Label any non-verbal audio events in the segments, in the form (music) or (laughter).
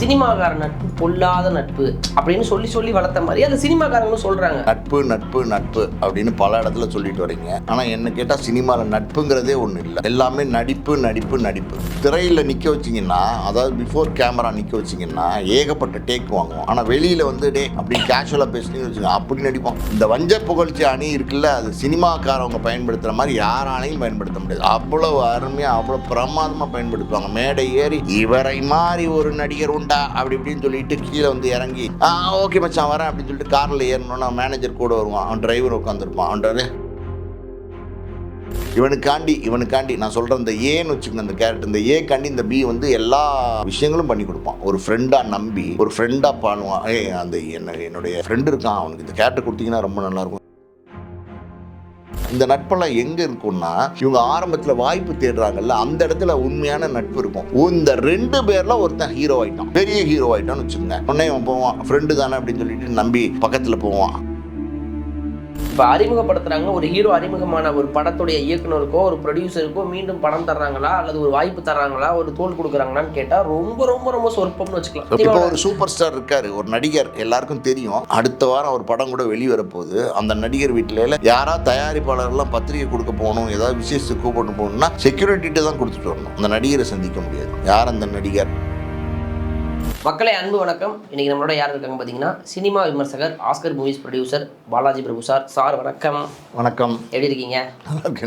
சினிமாக்கார நட்பு பொல்லாத நட்பு அப்படின்னு சொல்லி சொல்லி வளர்த்த மாதிரி அந்த சினிமாக்காரங்களும் சொல்றாங்க. நட்பு நட்பு நட்பு அப்படின்னு பல இடத்துல சொல்லிட்டு வரீங்க. ஆனா என்ன கேட்டா சினிமால நட்புங்கிறதே ஒண்ணு இல்லை. எல்லாமே நடிப்பு நடிப்பு நடிப்பு. திரையில நிக்க வச்சிங்கன்னா அதாவது பிஃபோர் கேமரா நிக்க வச்சீங்கன்னா ஏகப்பட்ட டேக் வாங்குவோம். ஆனா வெளியில வந்து டே அப்படி கேஷுவலா பேசுனீங்க வச்சுங்க அப்படி நடிப்போம். இந்த வஞ்ச புகழ்ச்சி அணி இருக்குல்ல அது சினிமாக்காரவங்க பயன்படுத்துற மாதிரி யாராலையும் பயன்படுத்த முடியாது. அவ்வளவு அருமையா அவ்வளவு பிரமாதமா பயன்படுத்துவாங்க. மேடை ஏறி இவரை மாதிரி ஒரு நடிகர் உண்டு. அப்படி இப்படின்னு சொல்லிட்டு கீழே வந்து இறங்கி ஆ ஓகே மச்சான் வரேன் அப்படின்னு சொல்லிட்டு காரில் ஏறணும்னா மேனேஜர் கூட வருவான். அவன் டிரைவர் உட்காந்துருப்பான் அவன்கிட்ட இவனுக்காண்டி இவனுக்காண்டி நான் சொல்கிறேன் இந்த ஏன்னு வச்சுக்கோங்க இந்த கேரக்டர் இந்த ஏக்காண்டி இந்த பி வந்து எல்லா விஷயங்களும் பண்ணி கொடுப்பான். ஒரு ஃப்ரெண்டாக நம்பி ஒரு ஃப்ரெண்டாக பண்ணுவான் ஏ அந்த என்ன என்னுடைய ஃப்ரெண்டு இருக்கான். அவனுக்கு இந்த கேரக்டர் கொடுத்தீங்கன்னா ரொம்ப நல்லாயிருக்கும் இந்த நட்பெல்லாம் எங்க இருக்கும்னா இவங்க ஆரம்பத்துல வாய்ப்பு தேடுறாங்கல்ல அந்த இடத்துல உண்மையான நட்பு இருக்கும். இந்த ரெண்டு பேர்ல ஒருத்தன் ஹீரோ ஆயிட்டான். பெரிய ஹீரோ ஆயிட்டான்னு வச்சுக்கோங்க. உடனே அவன் போவான். ஃப்ரெண்டு தானே அப்படின்னு சொல்லிட்டு நம்பி பக்கத்துல போவான். இப்போ அறிமுகப்படுத்துறாங்க ஒரு ஹீரோ அறிமுகமான ஒரு படத்துடைய இயக்குனருக்கோ ஒரு ப்ரொடியூசருக்கோ மீண்டும் படம் தர்றாங்களா? அல்லது ஒரு வாய்ப்பு தர்றாங்களா? ஒரு தோல் கொடுக்குறாங்களான்னு கேட்டா ரொம்ப ரொம்ப ரொம்ப சொற்பம்னு வச்சுக்கலாம். இப்போ ஒரு சூப்பர் ஸ்டார் இருக்காரு ஒரு நடிகர் எல்லாருக்கும் தெரியும். அடுத்த வாரம் ஒரு படம் கூட வெளிவர போகுது அந்த நடிகர் வீட்டில யாரா தயாரிப்பாளர்லாம் பத்திரிகை கொடுக்க போகணும் ஏதாவது விசேஷத்துக்கு கூப்பிட்டு போகணும்னா செக்யூரிட்டிகிட்ட தான் கொடுத்துட்டு வரணும். அந்த நடிகரை சந்திக்க முடியாது. யார் அந்த நடிகர்? மக்களே அன்பு வணக்கம். இன்னைக்கு நம்மளோட யார் இருக்காங்க பார்த்தீங்கன்னா சினிமா விமர்சகர் Oscar movies producer Balaji Prabhu sir. Sir வணக்கம். வணக்கம். எப்படி இருக்கீங்க?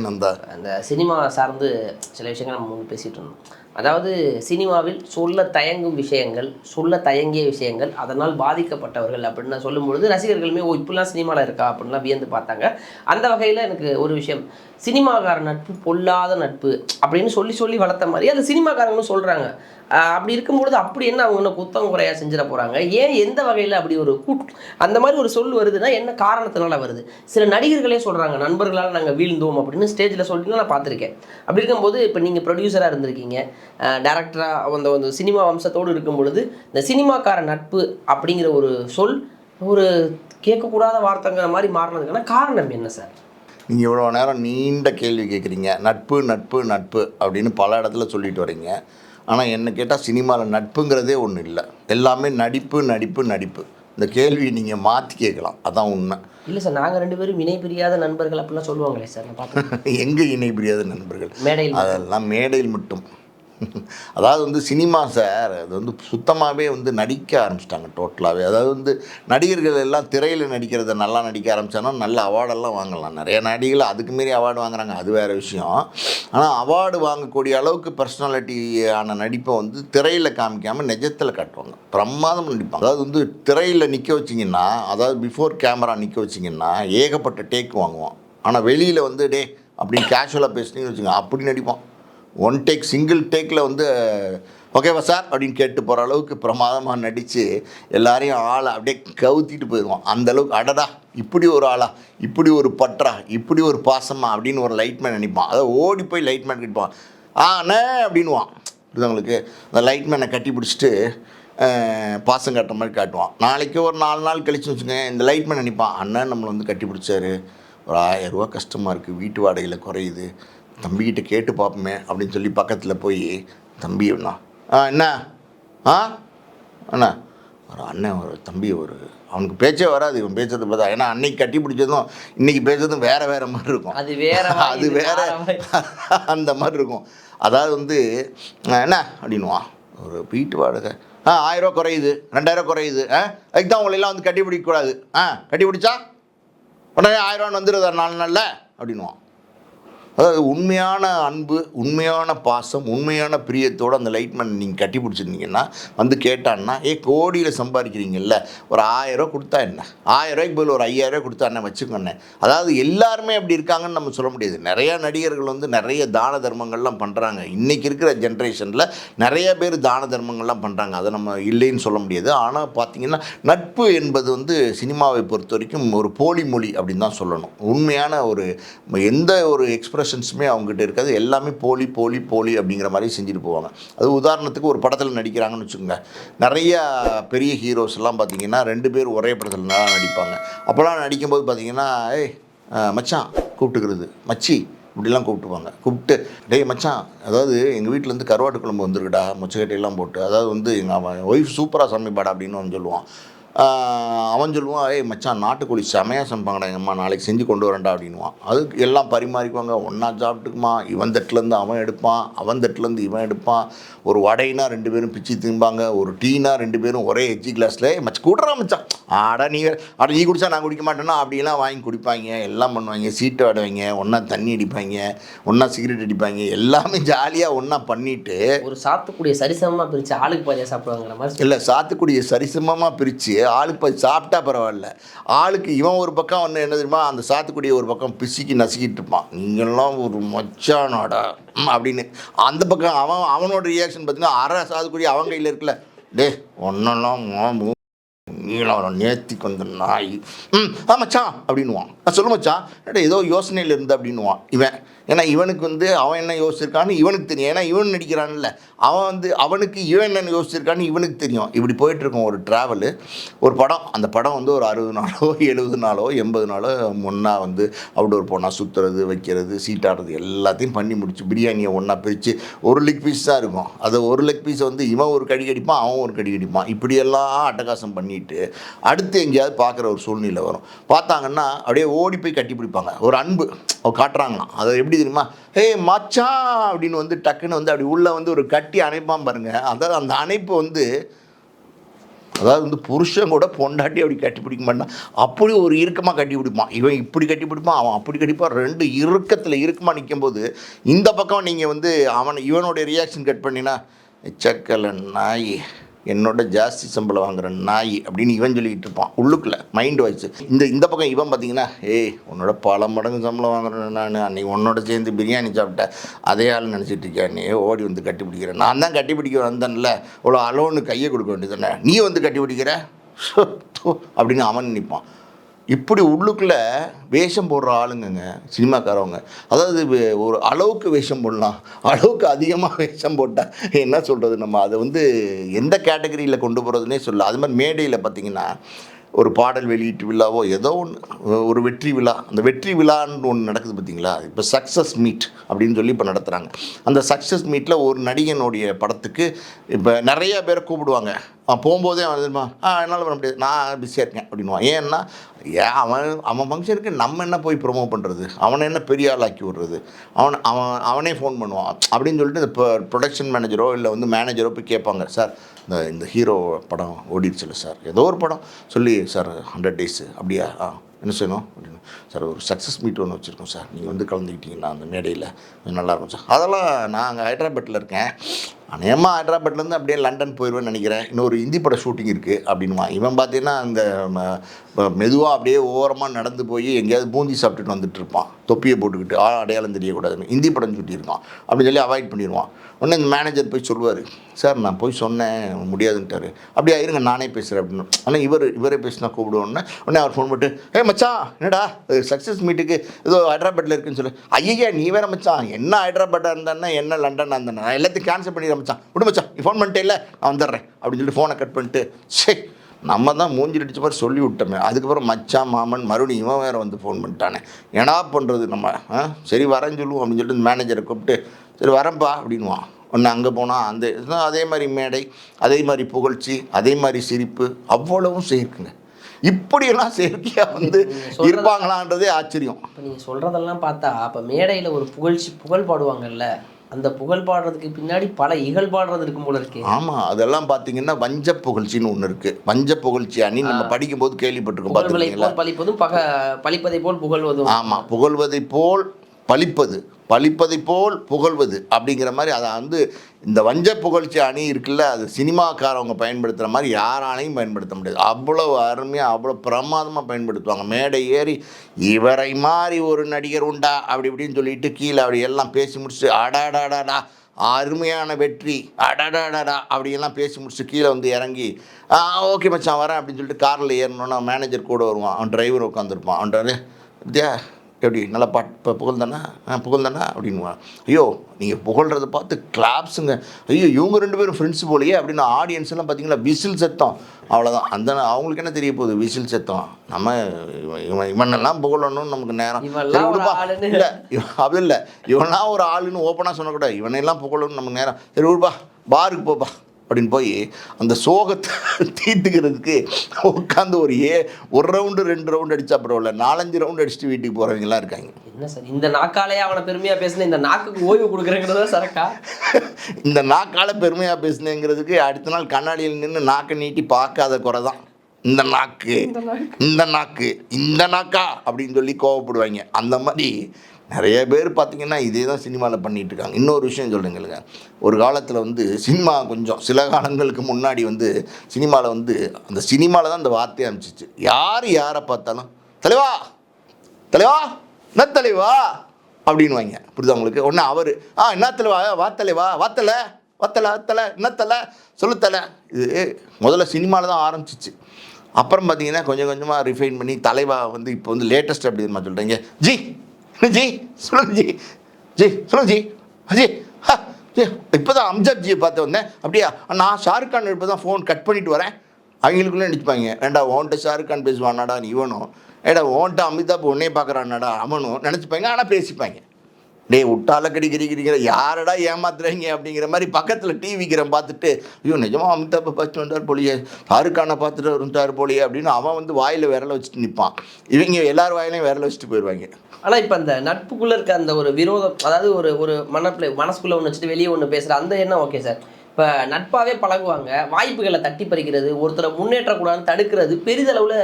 நந்தா. அந்த சினிமா சார்ந்து சில விஷயங்கள் நம்ம முன்பு பேசிட்டு இருந்தோம். அதாவது சினிமாவில் சொல்ல தயங்கும் விஷயங்கள் சொல்ல தயங்கிய விஷயங்கள் அதனால் பாதிக்கப்பட்டவர்கள் அப்படின்னு நான் சொல்லும் பொழுது ரசிகர்களுமே ஓ இப்படிலாம் சினிமாவில் இருக்கா? அப்படின்லாம் வியந்து பார்த்தாங்க. அந்த வகையில் எனக்கு ஒரு விஷயம் சினிமாக்கார நட்பு பொல்லாத நட்பு அப்படின்னு சொல்லி சொல்லி வளர்த்த மாதிரி அந்த சினிமாக்காரங்களும் சொல்கிறாங்க அப்படி இருக்கும்பொழுது அப்படி என்ன அவங்க என்ன குத்தம் குறையாக செஞ்சிட போகிறாங்க ஏன் எந்த வகையில் அப்படி ஒரு கூட் அந்த மாதிரி ஒரு சொல் வருதுன்னா என்ன காரணத்தினால வருது? சில நடிகர்களே சொல்கிறாங்க நண்பர்களால் நாங்கள் வீழ்ந்தோம் அப்படின்னு ஸ்டேஜில் சொல்லிட்டு நான் பார்த்துருக்கேன். அப்படி இருக்கும்போது இப்போ நீங்கள் ப்ரொடியூசராக இருந்திருக்கீங்க டேரக்டராக அந்த வந்து சினிமா வம்சத்தோடு இருக்கும் பொழுது இந்த சினிமாக்கார நட்பு அப்படிங்கிற ஒரு சொல் ஒரு கேட்கக்கூடாத வார்த்தைங்கிற மாதிரி மாறினதுக்கான காரணம் என்ன சார்? நீங்கள் இவ்வளோ நேரம் நீண்ட கேள்வி கேட்குறீங்க நட்பு நட்பு நட்பு அப்படின்னு பல இடத்துல சொல்லிட்டு வரீங்க. ஆனால் என்ன கேட்டால் சினிமாவில் நட்புங்கிறதே ஒன்றும் இல்லை. எல்லாமே நடிப்பு நடிப்பு நடிப்பு. இந்த கேள்வியை நீங்கள் மாற்றி கேட்கலாம். அதான் உண்மை. இல்லை சார் நாங்கள் ரெண்டு பேரும் இணை பிரியாத நண்பர்கள் அப்படிலாம் சொல்லுவாங்களே சார் எங்கே இணை புரியாத நண்பர்கள்? மேடையில் அதெல்லாம் மேடையில் மட்டும். (laughs) அதாவது வந்து சினிமா சார் அது வந்து சுத்தமாகவே வந்து நடிக்க ஆரம்பிச்சிட்டாங்க டோட்டலாகவே அதாவது வந்து நடிகர்கள் எல்லாம் திரையில் நடிக்கிறத நல்லா நடிக்க ஆரம்பிச்சாங்கன்னா நல்ல அவார்டெல்லாம் வாங்கலாம். நிறைய நடிகர்கள் அதுக்கு மாரி அவார்டு வாங்குறாங்க அது வேறு விஷயம். ஆனால் அவார்டு வாங்கக்கூடிய அளவுக்கு பர்சனாலிட்டியான நடிப்பை வந்து திரையில் காமிக்காமல் நிஜத்தில் காட்டுவாங்க. பிரமாதம் நடிப்பாங்க. அதாவது வந்து திரையில் நிற்க வச்சிங்கன்னா அதாவது பிஃபோர் கேமரா நிற்க வச்சிங்கன்னா ஏகப்பட்ட டேக் வாங்குவோம் ஆனால் வெளியில் வந்து டே அப்படின்னு கேஷுவலாக பேசுனீங்கன்னு வச்சுங்க அப்படி நடிப்பான். ஒன் டேக் சிங்கிள் டேக்கில் வந்து ஓகேவா சார் அப்படின்னு கேட்டு போகிற அளவுக்கு பிரமாதமாக நடித்து எல்லாரையும் ஆளை அப்படியே கவுத்திட்டு போயிடுவான். அந்த அளவுக்கு அடடா இப்படி ஒரு ஆளா? இப்படி ஒரு பற்றா? இப்படி ஒரு பாசமா? அப்படின்னு ஒரு லைட்மேன் நினைப்பான். அதை ஓடி போய் லைட்மேன் கிட்டப்பான் ஆ அண்ணே அப்படின்வான் புரியுதுங்களுக்கு? அந்த லைட்மேனை கட்டி பிடிச்சிட்டு பாசம் காட்டுற மாதிரி காட்டுவான். நாளைக்கு ஒரு நாலு நாள் கழிச்சு வச்சுங்க இந்த லைட்மேன் நினைப்பான். அண்ணன் நம்மளை வந்து கட்டி பிடிச்சாரு. ஒரு ஆயிரம் ரூபா கஷ்டமாக இருக்குது வீட்டு வாடகையில் குறையுது. தம்பிக்கிட்ட கேட்டு பார்ப்போமே அப்படின்னு சொல்லி பக்கத்தில் போய் தம்பி அண்ணா. ஆ என்ன ஆ? அண்ணா. ஒரு அண்ணன் ஒரு தம்பி ஒரு அவனுக்கு பேச்சே வராது. இவன் பேசுறது பார்த்தா ஏன்னா அன்னைக்கு கட்டி பிடிச்சதும் இன்னைக்கு பேசுறதும் வேற வேற மாதிரி இருக்கும். அது வேற அது வேற. (laughs) அந்த மாதிரி இருக்கும். அதாவது வந்து என்ன அப்படின்வான் ஒரு வீட்டு வாடகை. ஆ ஆயிரம் ரூபா குறையுது. ரெண்டாயிரம் குறையுது. ஆ அதுக்கு தான் உங்களை எல்லாம் வந்து கட்டி பிடிக்கக்கூடாது. ஆ கட்டி பிடிச்சா உடனே ஆயிரம் ரூபா வந்துடுதா நாலு நாளில் அப்படின்வான் அதாவது உண்மையான அன்பு உண்மையான பாசம் உண்மையான பிரியத்தோடு அந்த லைட்மேன் நீங்கள் கட்டி பிடிச்சிருந்தீங்கன்னா வந்து கேட்டான்னா ஏ கோடியில் சம்பாதிக்கிறீங்கல்ல ஒரு ஆயிரம் கொடுத்தா என்ன? ஆயிரம் ரூபாய்க்கு பதில் ஒரு ஐயாயிரம் ரூபாய் கொடுத்தா என்ன? வச்சுக்கோண்ணே. அதாவது எல்லாருமே அப்படி இருக்காங்கன்னு நம்ம சொல்ல முடியாது. நிறையா நடிகர்கள் வந்து நிறைய தான தர்மங்கள்லாம் பண்ணுறாங்க இன்றைக்கி இருக்கிற ஜென்ரேஷனில் நிறைய பேர் தான தர்மங்கள்லாம் பண்ணுறாங்க அதை நம்ம இல்லைன்னு சொல்ல முடியாது. ஆனால் பார்த்தீங்கன்னா நட்பு என்பது வந்து சினிமாவை பொறுத்த வரைக்கும் ஒரு போலி மொழி அப்படின்னு தான் சொல்லணும். உண்மையான ஒரு எந்த ஒரு எக்ஸ்பிரஸ் எக்ஸ்பிரஷன்ஸுமே அவங்ககிட்ட இருக்காது. எல்லாமே போலி போலி போலி அப்படிங்கிற மாதிரி செஞ்சுட்டு போவாங்க. அது உதாரணத்துக்கு ஒரு படத்தில் நடிக்கிறாங்கன்னு வச்சுக்கோங்க. நிறைய பெரிய ஹீரோஸ்லாம் பார்த்திங்கன்னா பார்த்தீங்கன்னா ரெண்டு பேர் ஒரே படத்தில் நல்லா நடிப்பாங்க. அப்போல்லாம் நடிக்கும்போது பார்த்தீங்கன்னா ஏய் மச்சான் கூப்பிட்டுக்கிறது. மச்சி இப்படிலாம் கூப்பிட்டுவாங்க. கூப்பிட்டு டேய் மச்சான் அதாவது எங்கள் வீட்டிலேருந்து கருவாட்டு குழம்பு வந்துருக்குடா மொச்சக்கட்டையெல்லாம் போட்டு அதாவது வந்து எங்கள் அவன் ஒய்ஃப் சூப்பராக சமைப்பாடா அப்படின்னு ஒன்று சொல்லுவான். அவன் சொல்லுவான் ஏய் மச்சான் நாட்டுக்கோழி செமையாக சமைப்பாங்கடா எங்கள் அம்மா நாளைக்கு செஞ்சு கொண்டு வரேன்டா அப்படின்வான் அதுக்கு எல்லாம் பரிமாறிக்குவாங்க. ஒன்றா சாப்பிட்டுக்குமா இவன் தட்டுலேருந்து அவன் எடுப்பான் அவன் தட்டுலேருந்து இவன் எடுப்பான். ஒரு வடைனா ரெண்டு பேரும் பிச்சு திம்பாங்க ஒரு டீனா ரெண்டு பேரும் ஒரே எச்சி கிளாஸில் மச்ச கூட்டுறா மச்சான். ஆடா நீ அட நீ குடிச்சா நான் குடிக்க மாட்டேன்னா? அப்படிலாம் வாங்கி குடிப்பாங்க எல்லாம் பண்ணுவாங்க சீட்டு ஆடுவாங்க ஒன்றா தண்ணி அடிப்பாங்க ஒன்றா சிகரெட் அடிப்பாங்க எல்லாமே ஜாலியாக ஒன்றா பண்ணிட்டு ஒரு சாப்பிடக்கூடிய சரிசமமாக பிரித்து ஆளுக்கு பாதியாக சாப்பிடுவாங்கிற மாதிரி இல்லை சாத்துக்குடியை சரிசமமாக பிரித்து ஆளுக்கு போய் சாப்பிட்டா பரவாயில்ல. ஆளுக்கு இவன் ஒரு பக்கம் ஒன்று என்ன தெரியுமா அந்த சாத்துக்குடியை ஒரு பக்கம் பிசிக்கி நசுக்கிட்டு இருப்பான். நீங்கள்லாம் ஒரு மச்சானாடா. அப்படின்னு. அந்த பக்கம் அவன் அவனோட ரியாக்ஷன் பார்த்தீங்கன்னா அரை சாத்துக்குடி அவன் கையில் இருக்குல்ல. டே ஒன்னெல்லாம் மாமு நீளம் நேத்தி கொஞ்சம் நாய். ம் ஆ மச்சான் அப்படின்னுவான். நான் சொல்லு மச்சான் என்னடா ஏதோ யோசனையில் இருந்த அப்படின்னுவான் இவன். ஏன்னா இவனுக்கு வந்து அவன் என்ன யோசிச்சிருக்கான்னு இவனுக்கு தெரியும். ஏன்னா இவன் நடிக்கிறான்ல. அவன் வந்து அவனுக்கு இவன் என்ன யோசிச்சிருக்கான்னு இவனுக்கு தெரியும். இப்படி போயிட்டுருக்கும் ஒரு ட்ராவலு ஒரு படம். அந்த படம் வந்து ஒரு அறுபது நாளோ (laughs) எழுபது நாளோ எண்பது நாளோ முன்னா வந்து அவுடோர் போனால் சுற்றுறது வைக்கிறது சீட்டாடுறது எல்லாத்தையும் பண்ணி முடிச்சு பிரியாணியை ஒன்றா பிரித்து ஒரு லெக் பீஸ் தான் இருக்கும். அது ஒரு லெக் பீஸை வந்து இவன் ஒரு கடி கடிப்பான் அவன் ஒரு கடி கடிப்பான். இப்படியெல்லாம் அட்டகாசம் பண்ணிட்டு அடுத்து எங்கேயாவது பார்க்குற ஒரு சூழ்நிலை வரும். பார்த்தாங்கன்னா அப்படியே ஓடி போய் கட்டி பிடிப்பாங்க. ஒரு அன்பு. காட்டுறாங்களாம். அதை எப்படி தெரியுமா? ஏய் மச்சான் அப்படின்னு வந்து டக்குன்னு வந்து அப்படி உள்ளே வந்து ஒரு கட்டி அணைப்பான் பாருங்கள் அதாவது அந்த அணைப்பு வந்து அதாவது வந்து புருஷன் கூட பொண்டாட்டி அப்படி கட்டி பிடிக்க மாட்டான். அப்படி ஒரு இறுக்கமாக கட்டி பிடிப்பான். இவன் இப்படி கட்டி பிடிப்பான் அவன் அப்படி கட்டிப்பான் ரெண்டு இறுக்கத்தில் இறுக்கமாக நிற்கும்போது இந்த பக்கம் நீங்கள் வந்து அவன் இவனுடைய ரியாக்ஷன் கட் பண்ணினா சக்கலன் நாய். என்னோட ஜாஸ்தி சம்பளம் வாங்குற நாய் அப்படின்னு இவன் சொல்லிக்கிட்டு இருப்பான். உள்ளுக்குள்ள மைண்ட் வாய்ஸ் இந்த இந்த பக்கம் இவன் பார்த்தீங்கன்னா ஏய் உன்னோட பல மடங்கு சம்பளம் வாங்குறேன் நான். அன்னைக்கு உன்னோட சேர்ந்து பிரியாணி சாப்பிட்டேன். அதே ஆள் நினச்சிட்டு இருக்கேன் நீ ஓடி வந்து கட்டி பிடிக்கிறேன் நான் தான் கட்டி பிடிக்க வந்தேன்ல. இவ்வளோ அலோன்னு கையை கொடுக்க வேண்டியது நீ வந்து கட்டி பிடிக்கிற? அப்படின்னு அவன் நிற்பான் இப்படி உள்ளுக்குள்ளே வேஷம் போடுற ஆளுங்கங்க சினிமாக்காரவங்க. அதாவது வே- ஒரு அளவுக்கு வேஷம் போடலாம் அளவுக்கு அதிகமாக வேஷம் போட்டால் என்ன சொல்கிறது நம்ம? அதை வந்து எந்த கேட்டகரியில் கொண்டு போகிறதுனே சொல்லலாம் அது மாதிரி மேடையில் பார்த்தீங்கன்னா ஒரு பாடல் வெளியீட்டு விழாவோ ஏதோ ஒன்று ஒரு வெற்றி விழா. அந்த வெற்றி விழான்னு ஒன்று நடக்குது பார்த்தீங்களா இப்போ சக்ஸஸ் மீட் அப்படின்னு சொல்லி இப்போ நடத்துகிறாங்க அந்த சக்ஸஸ் மீட்டில் ஒரு நடிகனுடைய படத்துக்கு இப்போ நிறைய பேரை கூப்பிடுவாங்க. போகும்போதே அவன் தெரியுமா? ஆ என்னால் பண்ண முடியாது. நான் பிஸியாக இருக்கேன். அப்படின்வான் ஏன்னா ஏன் அவன் அவன் ஃபங்க்ஷனுக்கு நம்ம என்ன போய் ப்ரொமோட் பண்ணுறது அவனை என்ன பெரிய ஆளாக்கி விடுறது? அவன் அவன் அவனே ஃபோன் பண்ணுவான். அப்படின்னு சொல்லிட்டு இந்த ப்ரொடக்ஷன் மேனேஜரோ இல்லை வந்து மேனேஜரோ போய் கேட்பாங்க. சார் இந்த இந்த ஹீரோ படம் ஓடிடுச்சுல சார். ஏதோ ஒரு படம். சொல்லி சார் ஹண்ட்ரட் டேஸு அப்படியா? ஆ. என்ன செய்யணும் அப்படின்னு. சார் ஒரு சக்ஸஸ் மீட் ஒன்று வச்சுருக்கோம் சார். நீங்கள் வந்து கலந்துக்கிட்டீங்கன்னா அந்த மேடையில் கொஞ்சம் நல்லாயிருக்கும் சார். அதெல்லாம் நான் அங்கே ஹைதராபாத்தில் இருக்கேன். அநேகமாக ஹைதராபாத்லேருந்து அப்படியே லண்டன் போயிடுவேன்னு நினைக்கிறேன். இன்னொரு ஹிந்தி பட ஷூட்டிங் இருக்குது அப்படின்வான் இவன் பார்த்தீங்கன்னா அந்த மெதுவாக அப்படியே ஓரமாக நடந்து போய் எங்கேயாவது பூந்தி சாப்பிட்டுட்டு வந்துட்டு இருப்பான். தொப்பியை போட்டுக்கிட்டு ஆ அடையாளம் தெரியக்கூடாதுன்னு. இந்தி படம் சுட்டியிருக்கான் அப்படின்னு சொல்லி அவாய்ட் பண்ணிடுவான் உடனே இந்த மேனேஜர் போய் சொல்லுவார் சார் நான் போய் சொன்னேன் முடியாதுன்ட்டாரு. அப்படியா இருங்க நானே பேசுகிறேன் அப்படின்னு. ஆனால் இவர் இவரே பேசினா கூப்பிடுவோன்னே உடனே அவர் ஃபோன் பண்ணிட்டு ஏ மச்சான் என்னடா சக்ஸஸ் மீட்டுக்கு ஏதோ ஹைதராபாத்தில் இருக்குன்னு சொல்லு. ஐயா நீ வேற மச்சான் என்ன ஹைட்ராபாட்டாக இருந்தானே என்ன லண்டனாக இருந்தானே நான் எல்லாத்தையும் கேன்சல் பண்ணிடுறேன் மச்சான். விடு மச்சான் நீ ஃபோன் பண்ணிட்டே இல்லை நான் வந்துடுறேன் அப்படின்னு சொல்லிட்டு ஃபோனை கட் பண்ணிட்டு சே நம்ம தான் மூஞ்சி அடிச்ச மாதிரி சொல்லி விட்டோமே அதுக்கப்புறம் மச்சான் மாமன் மறுபடியும் இவன் வேறு வந்து ஃபோன் பண்ணிட்டானே. ஏன்னா பண்ணுறது நம்ம ஆ? சரி வரேன்னு சொல்லுவோம் அப்படின்னு சொல்லிட்டு மேனேஜரை கூப்பிட்டு சரி வரேன்ப்பா அப்படின்வான் ஒன்று அங்கே போனால் அந்த அதே மாதிரி மேடை அதே மாதிரி புகழ்ச்சி அதே மாதிரி சிரிப்பு அவ்வளவும் சேர்க்குங்க. இப்படியெல்லாம் செயற்கையாக வந்து இருப்பாங்களான்றதே ஆச்சரியம். இப்போ நீங்கள் சொல்கிறதெல்லாம் பார்த்தா அப்போ மேடையில் ஒரு புகழ்ச்சி புகழ் பாடுவாங்கல்ல. அந்த புகழ் பாடுறதுக்கு பின்னாடி பல இகழ் பாடுறது இருக்கும் போல இருக்கு. ஆமாம் அதெல்லாம் பார்த்தீங்கன்னா வஞ்ச புகழ்ச்சின்னு ஒன்று இருக்குது வஞ்ச புகழ்ச்சி அணி நம்ம படிக்கும்போது கேள்விப்பட்டிருக்கோம் புகழ்வதை பார்த்துருக்கீங்களா போல் பழிப்பதும் பக பழிப்பதை போல் புகழ்வதும். ஆமாம் புகழ்வதைப் போல் பழிப்பது. பழிப்பதைப் போல் புகழ்வது அப்படிங்கிற மாதிரி அதை வந்து இந்த வஞ்ச புகழ்ச்சி அணி இருக்குல்ல அது சினிமாக்காரவங்க பயன்படுத்துகிற மாதிரி யாராலையும் பயன்படுத்த முடியாது. அவ்வளோ அருமையாக அவ்வளோ பிரமாதமாக பயன்படுத்துவாங்க. மேடை ஏறி இவரை மாதிரி ஒரு நடிகர் உண்டா? அப்படி இப்படின்னு சொல்லிட்டு கீழே அப்படி எல்லாம் பேசி முடிச்சு அடாடாடாடா அருமையான வெற்றி அடடாடா அப்படியெல்லாம் பேசி முடிச்சு கீழே வந்து இறங்கி ஆ ஓகே மச்சான் வரேன் அப்படின்னு சொல்லிட்டு காரில் ஏறணுன்னா மேனேஜர் கூட வருவான். அவன் டிரைவர் உட்காந்துருப்பான் அவன் வித்யா எப்படி நல்லா பாட் இப்போ புகழ் தானே ஆ புகழ் தானே அப்படின்வான் ஐயோ நீங்கள் புகழ்றதை பார்த்து கிளாப்ஸுங்க ஐயோ இவங்க ரெண்டு பேரும் ஃப்ரெண்ட்ஸ் போலையே அப்படின்னு ஆடியன்ஸ் எல்லாம் பார்த்தீங்களா விசில் சத்தம். அவ்வளோதான் அந்த அவங்களுக்கு என்ன தெரிய போகுது? விசில் சத்தம். நம்ம இவன் இவன் இவனெல்லாம் புகழணும்னு நமக்கு நேரம். இல்ல அப்படி இல்லை. இவனா ஒரு ஆளுன்னு ஓப்பனாக சொல்லக்கூடாது இவனையெல்லாம் புகழணும்னு நமக்கு நேரம். சரி விடுப்பா. பாருக்கு போப்பா. அப்படின்னு போய் அந்த சோகத்தை (laughs) தீர்த்துக்கிறதுக்கு உட்காந்து ஒரு ஏ ஒரு ரவுண்டு ரெண்டு ரவுண்டு அடிச்சா பரவாயில்ல. நாலஞ்சு ரவுண்டு அடிச்சுட்டு வீட்டுக்கு போகிறவங்கலாம் இருக்காங்க. என்ன சார் இந்த நாக்காலே அவனை பெருமையா பேசின இந்த நாக்குக்கு ஓய்வு கொடுக்குறேங்கிறதா சரக்கா (laughs) இந்த நாக்கால பெருமையாக பேசுனேங்கிறதுக்கு அடுத்த நாள் கண்ணாடியில் நின்று நாக்கை நீட்டி பார்க்காத குறை தான் இந்த நாக்கு. இந்த நாக்கு இந்த நாக்கா அப்படின்னு சொல்லி கோவப்படுவாங்க. அந்த மாதிரி நிறைய பேர் பார்த்தீங்கன்னா இதே தான் சினிமாவில் பண்ணிகிட்டு இருக்காங்க இன்னொரு விஷயம் சொல்லுங்களுங்க ஒரு காலத்தில் வந்து சினிமா கொஞ்சம் சில காலங்களுக்கு முன்னாடி வந்து சினிமாவில் வந்து அந்த சினிமாவில் தான் அந்த வார்த்தையை அனுப்பிச்சிச்சு யார் யாரை பார்த்தாலும் தலைவா தலைவா என்ன தலைவா? அப்படின்னு வாங்க புரியுதா உங்களுக்கு? ஒன்று அவர் ஆ என்ன தலைவா? வாத்தலைவா வாத்தலை வத்தலை வத்தலை என்ன தலை? சொல்லு தலை. இது முதல்ல சினிமாவில் தான் ஆரம்பிச்சிச்சு. அப்புறம் பார்த்தீங்கன்னா கொஞ்சம் கொஞ்சமாக ரிஃபைன் பண்ணி தலைவா வந்து இப்போ வந்து லேட்டஸ்ட் அப்படி தெரியுமா சொல்கிறீங்க ஜி ஜி சொல்லுங்க ஜி ஜி சொல்லுங்க ஜி ஜி ஹா ஜி இப்போ தான் அம்ஜத் ஜியை பார்த்து வந்தேன். அப்படியா? நான் ஷாருக் கான் இப்போ தான் ஃபோன் கட் பண்ணிட்டு வரேன். அவங்களுக்குள்ளே நினச்சிப்பாங்க ஏண்டா ஓன்ட்ட ஷாருக் கான் பேசுவானாடா நீ இவனும் ஏடா ஓன்ட்ட அமிதாப் உன்னே பார்க்குறானாடா அவனும் நினச்சிப்பாங்க ஆனால் பேசிப்பாங்க. டேய் விட்டால கடி கடிக்கிற யாரடா ஏமாத்துறீங்க அப்படிங்கிற மாதிரி பக்கத்தில் டிவிக்கிறேன் பார்த்துட்டு ஐயோ நிஜமா அமிதாப்பை பார்த்து வந்தார் போலியே. ஷாருக்கானை பார்த்துட்டு வந்துட்டார் போலியே அப்படின்னு அவன் வந்து வாயில் விரல வச்சுட்டு நிற்பான் இவங்க எல்லார் வாயிலையும் விரல வச்சுட்டு போயிடுவாங்க ஆனால் இப்போ அந்த நட்புக்குள்ளே இருக்க அந்த ஒரு விரோதம் அதாவது ஒரு ஒரு மனப்பிள்ளை மனசுக்குள்ளே ஒன்று வச்சுட்டு வெளியே ஒன்று பேசுகிற அந்த எண்ணம் ஓகே சார் இப்போ நட்பாகவே பழகுவாங்க வாய்ப்புகளை தட்டி பறிக்கிறது ஒருத்தரை முன்னேற்றக்கூடாதுன்னு தடுக்கிறது பெரிதளவில்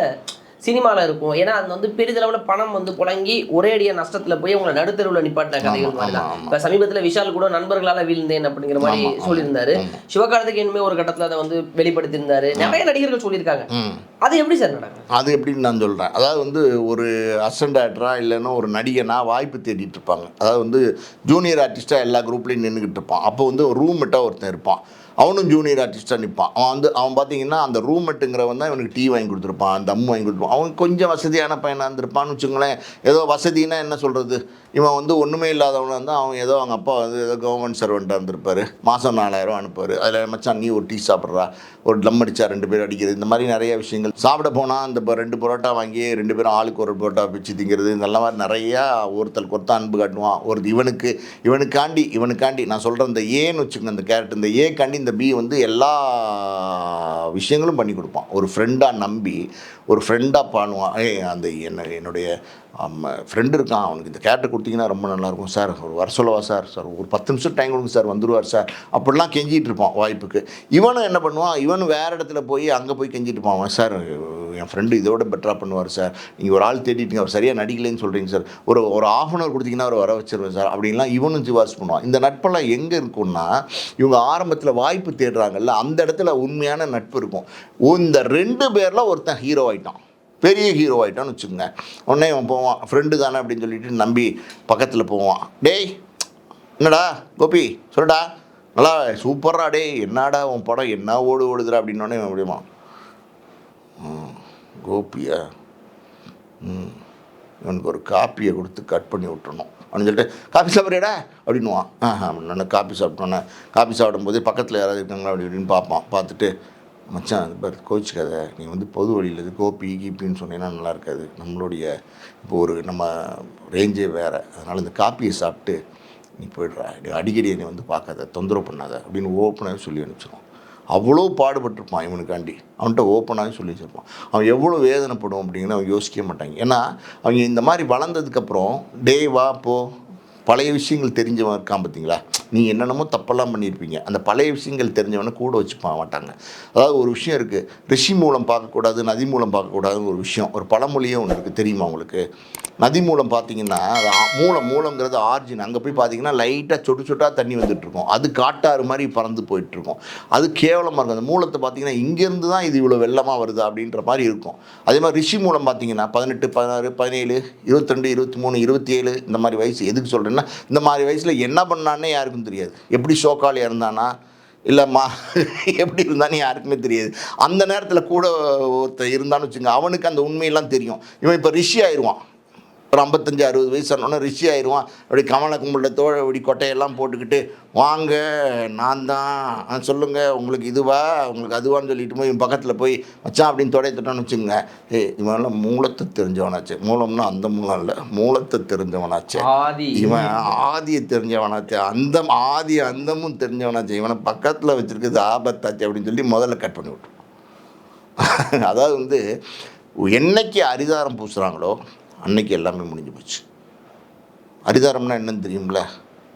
சினிமாவில் இருக்கும். ஏன்னா அது வந்து பெரிதளவில் பணம் வந்து புழங்கி ஒரே அடியா நஷ்டத்துல போய் உங்களை நடுத்தருவில் நிப்பாட்டின கதைகள் மாதிரி தான். இப்போ சமீபத்தில் விஷால் கூட நண்பர்களால வீழ்ந்தேன் அப்படிங்கிற மாதிரி. சொல்லியிருந்தாரு. சிவகார்த்திகேயனுமே ஒரு கட்டத்துல அதை வந்து வெளிப்படுத்தியிருந்தாரு. நிறைய நடிகர்கள் சொல்லியிருக்காங்க. அது எப்படி சார் நடக்கும் அது எப்படின்னு நான் சொல்கிறேன் அதாவது வந்து ஒரு அசண்ட் ஆக்டரா இல்லைன்னா ஒரு நடிகனா வாய்ப்பு தேடிட்டு இருப்பாங்க. அதாவது வந்து ஜூனியர் ஆர்டிஸ்ட்டாக எல்லா குரூப்லேயும் நின்றுக்கிட்டு இருப்பான். அப்போ வந்து ஒரு ரூம்மேட்டாக ஒருத்தன் இருப்பான். அவனும் ஜூனியர் ஆர்டிஸ்ட்டாக நிற்பான் அவன் வந்து அவன் பார்த்தீங்கன்னா அந்த ரூம்மேட்டுங்கிறவன் தான் இவனுக்கு டீ வாங்கி கொடுத்துருப்பான் தம் வாங்கி கொடுத்துருப்பான். அவன் கொஞ்சம் வசதியான பையனாக இருந்திருப்பான்னு வச்சுங்களேன் ஏதோ வசதினா என்ன சொல்கிறது இவன் வந்து ஒன்றுமே இல்லாதவனாக இருந்தால் அவன் ஏதோ அவங்க அப்பா வந்து ஏதோ கவர்மெண்ட் சர்வெண்ட்டாக இருந்திருப்பாரு. மாதம் நாலாயிரம் அனுப்புவார் அதில் மச்சான் நீ ஒரு டீ சாப்பிட்றா. ஒரு டம் அடிச்சா ரெண்டு பேர் அடிக்கிறது. இந்த மாதிரி நிறைய விஷயங்கள். சாப்பிட போனால் அந்த ப- ரெண்டு பரோட்டா வாங்கி ரெண்டு பேரும் ஆளுக்கு ஒரு பரோட்டா பிச்சு திங்கிறது. இந்த மாதிரி நிறையா ஒருத்தருக்கு ஒருத்தர் அன்பு காட்டுவான். ஒரு இவனுக்கு இவனுக்காண்டி இவனுக்காண்டி. நான் சொல்கிற இந்த ஏன்னு வச்சுக்கோங்க அந்த கேரக்டர் இந்த ஏக்காண்டி இந்த பி வந்து எல்லா விஷயங்களும் பண்ணி கொடுப்பான். ஒரு ஃப்ரெண்டாக நம்பி ஒரு ஃப்ரெண்டாக பண்ணுவான் ஏ அந்த என்ன என்னுடைய ஃப்ரெண்டு இருக்கான். அவனுக்கு இந்த கேரக்டர் கொடுத்தீங்கன்னா ரொம்ப நல்லாயிருக்கும். சார் ஒரு வர சொல்லவா சார்? சார் ஒரு பத்து நிமிஷம் டைம் கொடுங்க சார் வந்துடுவார் சார். அப்படிலாம் கெஞ்சிட்டு இருப்பான் வாய்ப்புக்கு. இவனும் என்ன பண்ணுவான்? இவன் வேறு இடத்துல போய் அங்கே போய் கெஞ்சிட்டு இருப்பான். அவன் சார் என் ஃப்ரெண்டு இதோட பெட்டராக பண்ணுவார் சார். நீங்கள் ஒரு ஆள் தேடிட்டீங்க அவர் சரியாக நடிக்கலைன்னு சொல்கிறீங்க சார். ஒரு ஒரு ஆஃப் அன் அவர் கொடுத்தீங்கன்னா அவர் வர வச்சிருவேன் சார். அப்படின்லாம் இவனும் சிவாஸ் பண்ணுவான். இந்த நட்பெல்லாம் எங்கே இருக்கும்னா இவங்க ஆரம்பத்தில் வாய்ப்பு தேடுறாங்கல்ல அந்த இடத்துல உண்மையான நட்பு இருக்கும். இந்த ரெண்டு பேரில் ஒருத்தன் ஹீரோ ஆகிட்டான் பெரிய ஹீரோ ஆயிட்டான்னு வச்சுக்கோங்க. உடனே இவன் போவான். ஃப்ரெண்டு தானே அப்படின்னு சொல்லிட்டு நம்பி பக்கத்தில் போவான். டேய் என்னடா கோபி சொல்லடா. நல்லா சூப்பர்ரா டேய் என்னடா உன் படம் என்ன ஓடு ஓடுதுடா அப்படின்னோடனே இவன் முடியுமா கோபியா ம் இவனுக்கு ஒரு காப்பியை கொடுத்து கட் பண்ணி விட்டுணும் அப்படின்னு சொல்லிட்டு காஃபி சாப்பிட்றியடா? அப்படின்னுவான். ஆஹா நான் காப்பி சாப்பிட்டோன்னே காஃபி சாப்பிடும்போது பக்கத்தில் யாராவது இருக்காங்களா அப்படி இப்படின்னு பார்ப்பான். பார்த்துட்டு மச்சான் அது பாரு கோச்சிக்காத நீ வந்து பொது வழியில் இது கோபி கீப்பின்னு சொன்னீங்கன்னா நல்லா இருக்காது. நம்மளுடைய இப்போ ஒரு நம்ம ரேஞ்சே வேறு. அதனால் இந்த காப்பியை சாப்பிட்டு நீ போயிடுறா. நீ அடிக்கடி என்னை வந்து பார்க்காத. தொந்தரவு பண்ணாத அப்படின்னு ஓப்பனாகவே சொல்லி அனுப்பிச்சிடும் அவ்வளோ பாடுபட்டிருப்பான் இவனுக்காண்டி. அவன்கிட்ட ஓப்பனாகவே சொல்லி வச்சிருப்பான். அவன் எவ்வளோ வேதனைப்படும் அப்படிங்கிற அவன் யோசிக்க மாட்டாங்க. ஏன்னா அவங்க இந்த மாதிரி வளர்ந்ததுக்கப்புறம் டே வா போ. பழைய விஷயங்கள் தெரிஞ்சவன் இருக்கான் பார்த்தீங்களா? நீ என்னென்னமோ தப்பெல்லாம் பண்ணியிருப்பீங்க. அந்த பழைய விஷயங்கள் தெரிஞ்சவனை கூட வச்சு மாட்டாங்க. அதாவது ஒரு விஷயம் இருக்குது ரிஷி மூலம் பார்க்கக்கூடாது நதி மூலம் பார்க்கக்கூடாதுன்னு ஒரு விஷயம். ஒரு பழமொழியே ஒன்று இருக்குது தெரியுமா உங்களுக்கு? நதி மூலம் பார்த்தீங்கன்னா அது மூலம் மூலங்கிறது ஆர்ஜின். அங்கே போய் பார்த்தீங்கன்னா லைட்டாக சொட்டு சொட்டாக தண்ணி வந்துட்டுருக்கும். அது காட்டாறு மாதிரி பறந்து போயிட்டுருக்கும். அது கேவலமாக இருக்கும். அந்த மூலத்தை பார்த்தீங்கன்னா இங்கேருந்து தான் இது இவ்வளோ வெள்ளமாக வருது அப்படின்ற மாதிரி இருக்கும். அதே மாதிரி ரிஷி மூலம் பார்த்தீங்கன்னா பதினெட்டு பதினாறு பதினேழு இருபத்திரெண்டு இருபத்தி மூணு இருபத்தி ஏழு இந்த மாதிரி வயசு எதுக்கு சொல்கிறேன்னா இந்த மாதிரி வயசில் என்ன பண்ணான்னே யாருக்கும் தெரியாது. எப்படி ஷோக்கால் இறந்தானா இல்லை மா (laughs) எப்படி இருந்தான்னு யாருக்குமே தெரியாது. அந்த நேரத்தில் கூட ஒருத்தர் இருந்தான்னு வச்சுங்க அவனுக்கு அந்த உண்மையெல்லாம் தெரியும். இவன் இப்போ ரிஷி ஆயிடுவான் ஒரு ஐம்பத்தஞ்சு அறுபது வயசு ஆனோடனே ரிஷி ஆயிடுவான் அப்படி கமல கும்பலத்தோட இப்படி கொட்டையெல்லாம் போட்டுக்கிட்டு வாங்க நான் தான். சொல்லுங்கள் உங்களுக்கு இதுவா? உங்களுக்கு அதுவான்னு சொல்லிட்டு போய் இவன் பக்கத்தில் போய் மச்சான் அப்படின்னு தொடைய தொட்டோன்னு வச்சுங்க ஏய் இவனெல்லாம் மூலத்தை தெரிஞ்சவனாச்சு. மூலம்னா அந்த மூலம் இல்லை மூலத்தை தெரிஞ்சவனாச்சு. ஆதி. இவன் ஆதியை தெரிஞ்சவனாச்சு. அந்த ஆதி அந்தமும் தெரிஞ்சவனாச்சு. இவனை பக்கத்தில் வச்சிருக்கிறது ஆபத்தாச்சு அப்படின்னு சொல்லி முதல்ல கட் பண்ணி விட்டு அதாவது வந்து என்னைக்கு அரிதாரம் பூசுகிறாங்களோ அன்னைக்கு எல்லாமே முடிஞ்சு போச்சு. அரிதாரம்னா என்னன்னு தெரியும்ல?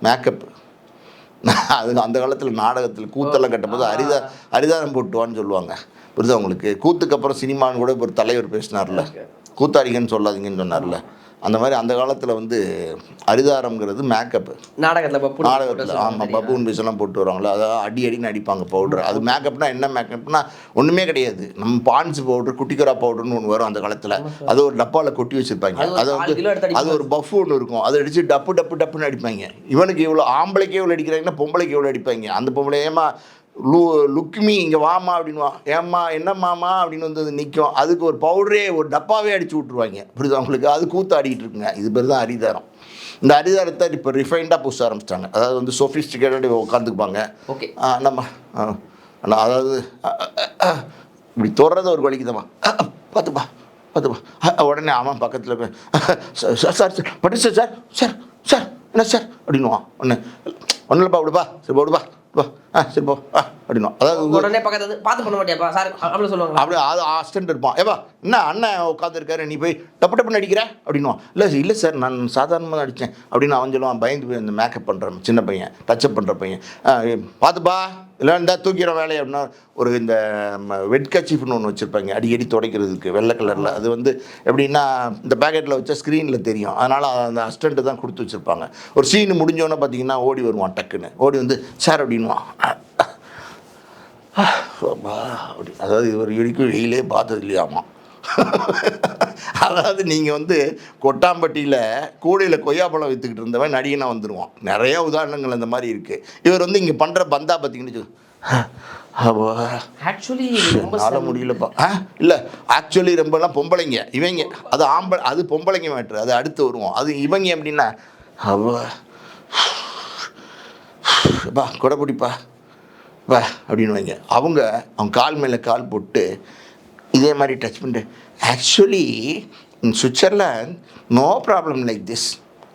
மேக்கப் அது அந்த காலத்தில் நாடகத்தில் கூத்தெல்லாம் கட்டும்போது அரிதா அரிதாரம் போட்டுவான்னு சொல்லுவாங்க. புரியுதா உங்களுக்கு? கூத்துக்கு அப்புறம் சினிமான்னு கூட ஒரு தலைவர் பேசினார்ல. கூத்தாடிங்கன்னு சொல்லாதீங்கன்னு சொன்னார்ல. அந்த மாதிரி அந்த காலத்தில் வந்து அரிதாரம்ங்கிறது மேக்கப்பு நாடகத்துல நாடகத்தில் ஆமாம் பப்புன் பீஸெல்லாம் போட்டு வருவாங்களா அதாவது அடி அடின்னு அடிப்பாங்க பவுடர் அது மேக்கப்னா என்ன மேக்கப்னா ஒன்றுமே கிடையாது. நம்ம பான்ஸ் பவுடர் குட்டிக்கரா பவுடர்னு ஒன்று வரும் அந்த காலத்தில். அது ஒரு டப்பாவில் கொட்டி வச்சுருப்பாங்க. அது வந்து அது ஒரு பஃப் ஒன்று இருக்கும். அதை அடித்து டப்பு டப்பு டப்புன்னு அடிப்பாங்க. இவனுக்கு இவ்வளோ ஆம்பளைக்கு எவ்வளோ அடிக்கிறாங்கன்னா பொம்பளைக்கு எவ்வளோ அடிப்பாங்க. அந்த பொம்பளை ஏமா லு லுக்மி இங்கே வாமா அப்படின்வா ஏம்மா என்னம்மாமா அப்படின்னு வந்து அது நிற்கும் அதுக்கு ஒரு பவுடரே ஒரு டப்பாவே அடிச்சு விட்ருவாங்க புரியுது அவங்களுக்கு அது கூத்தாடிட்டு இருக்குங்க இது பேர் தான் அரிதாரம் இந்த அரிதாரத்தை இப்போ ரிஃபைண்டாக பூச ஆரம்பிச்சிட்டாங்க அதாவது வந்து சொஃபிஸ்டிகேட்டட் உட்காந்துக்குப்பாங்க ஓகே ஆ, நம்ம அண்ணா, அதாவது இப்படி தொடர்றது ஒரு வலிக்குதம்மா பார்த்துப்பா பார்த்துப்பா உடனே அவன் பக்கத்தில் சார் சார் சார் சார் பட்டு சார் சார் சார் சார் என்ன சார் அப்படின்னுவான் ஒன்று ஒன்றும் இல்லைப்பா விடுப்பா சரி போ, விடுப்பா வா ஆ சரி போ ஆ அப்படின்னுவான் அதாவது உடனே பக்கத்துல வந்து பார்த்து பண்ண மாட்டியாப்பா? சார் அப்படி சொல்லுவாங்க அப்படியே அது அசிஸ்டன்ட் இருப்பான். ஏப்பா என்ன அண்ணன் உட்காந்துருக்காரு நீ போய் டப்பு டப்புன்னு அடிக்கிற? அப்படின்னுவான் இல்லை இல்லை சார் நான் சாதாரணமாக தான் அடித்தேன் அப்படின்னு அவன் சொல்லுவான். பயந்து போய் அந்த மேக்கப் பண்ணுறான் சின்ன பையன் டச்சப் பண்ணுற பையன். "ஆ, ஏ, பார்த்துப்பா. இல்லை இந்த தூக்கிற வேலை அப்படின்னா ஒரு இந்த வெட்கச்சிஃப்னு ஒன்று வச்சுருப்பாங்க. அடிக்கடி துடைக்கிறதுக்கு வெள்ளை கலரில். அது வந்து எப்படின்னா இந்த பேக்கெட்டில் வச்சா ஸ்க்ரீனில் தெரியும். அதனால் அந்த அஸ்டண்ட்டு தான் கொடுத்து வச்சுருப்பாங்க. ஒரு சீன் முடிஞ்சோன்னே பார்த்தீங்கன்னா ஓடி வருவான் டக்குன்னு. ஓடி வந்து சார் அப்படின்வான் அப்படி. அதாவது இவர் வரைக்கும் வெயிலே பார்த்தது இல்லையாமா? (laughs) அதாவது நீங்கள் வந்து கொட்டாம்பட்டியில் கூடையில் கொய்யாப்பழம் விற்றுக்கிட்டு இருந்தவன் நடிகனாக வந்துடுவான் நிறைய உதாரணங்கள் அந்த மாதிரி இருக்குது இவர் வந்து இங்கே பண்ணுற பந்தா பார்த்தீங்கன்னு ஆக்சுவலி (laughs) (laughs) ரொம்ப ஆள முடியலப்பா. ஆ? இல்லை ஆக்சுவலி ரொம்பலாம் பொம்பளைங்க. இவங்க அது ஆம்பளை அது பொம்பளைங்க மேட்ரு அது அடுத்து வருவோம். அது இவங்க எப்படின்னா அவ பா கொடை பிடிப்பா. வா அப்படின்னு வைங்க. அவங்க அவங்க கால் மேலே கால் போட்டு இதே மாதிரி டச் பண்ணிட்டு. Actually in Switzerland no problem like this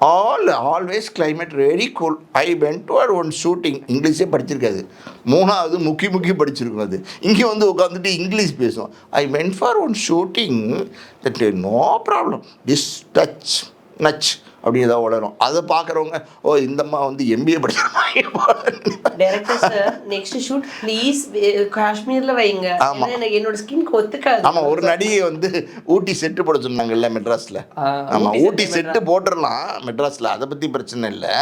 all always climate very cool I went to one shooting இங்கிலீஷே படிச்சிருக்காது. மூணாவது முக்கி முக்கி படிச்சிருக்கும் அது. இங்கே வந்து உட்காந்துட்டு இங்கிலீஷ் பேசுவோம். I went for one shooting that no problem this touch நச் அப்படி ஏதாவது வளரும் அதை பார்க்குறவங்க ஓ இந்தம்மா வந்து எம்பிஏ படிச்சிருப்பாங்க director sir next shoot please காஷ்மீர்ல வைங்க. ஆமா. ஏன்னா எனக்கு என்னோட ஸ்கின்க்கு ஒத்துக்காது ஆமா ஒரு நடிகை வந்து ஊட்டி செட்டு போட சொன்னாங்கல்ல மெட்ராஸ்ல. ஆ, ஆமா ஊட்டி செட்டு போட்டுடலாம் மெட்ராஸ்ல அதை பத்தி பிரச்சனை இல்லை.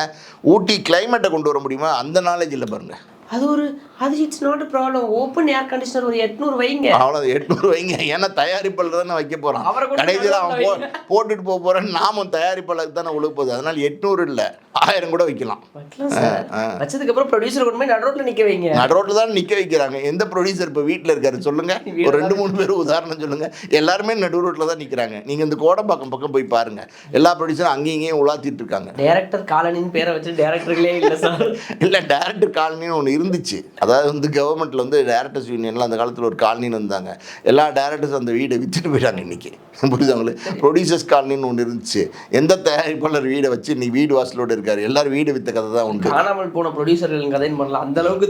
ஊட்டி கிளைமேட்டை கொண்டு வர முடியுமா? அந்த நாலேஜ் இல்லை பாருங்க. அது ஒரு அது it's not problem open air conditioner ஒரு எட்நூறு வைங்க. அவ்வளோ எட்நூறு வைங்க. ஏன்னா தயாரிப்பாளர் தானே வைக்க கொண்டு கடைசியில் அவன். போட்டுட்டு போக போறான் நாமும் தயாரிப்பாளருக்கு தானே உழுக போகுது அதனால எட்நூறு இல்லை. ஆயிரம் கூட வைக்கலாம். வைக்கலாம் சார். வச்சதுக்கு அப்புறம் ப்ரொடியூசர் கொண்டு போய் நடுரோட்ல நிக்க வைங்க. நடுரோட்டில் தான் நிற்க வைக்கிறாங்க. எந்த ப்ரொடியூசர் இப்போ வீட்டில் இருக்காரு சொல்லுங்க. (laughs) ஒரு ரெண்டு மூணு பேர் உதாரணம் சொல்லுங்க. எல்லாருமே நடு ரோட்டில் தான் நிற்கிறாங்க நீங்கள் இந்த கோடம்பாக்கம் பக்கம் போய் பாருங்க. எல்லா ப்ரொடியூசரும் அங்கேயும் இங்கேயும் உலாத்திட்டு இருக்காங்க. டைரக்டர் காலனின்னு பேரை வச்சு டைரக்டர்களே இல்ல சார். (laughs) இல்லை டேரக்டர் காலனின்னு ஒன்று இருந்துச்சு. அதாவது வந்து கவர்மெண்ட்டில் வந்து டேரக்டர்ஸ் யூனியனில் அந்த காலத்தில் ஒரு காலனின்னு வந்தாங்க. எல்லா டேரக்டர்ஸ் அந்த வீடை விற்றுட்டு போயிட்டாங்க இன்னைக்கு. புரியுதாங்களே ப்ரொடியூசர்ஸ் (laughs) காலனின்னு ஒன்று இருந்துச்சு. எந்த தயாரிப்பாளர் வீடை வச்சு நீ வீடு வாசலோடு இருக்காரு. எல்லாரும் வீடு வித்த கதை தான் உண்டு. காணாமல் போன ப்ரொடியூசர்கள் கதைன்னு பண்ணலாம். அந்த அளவுக்கு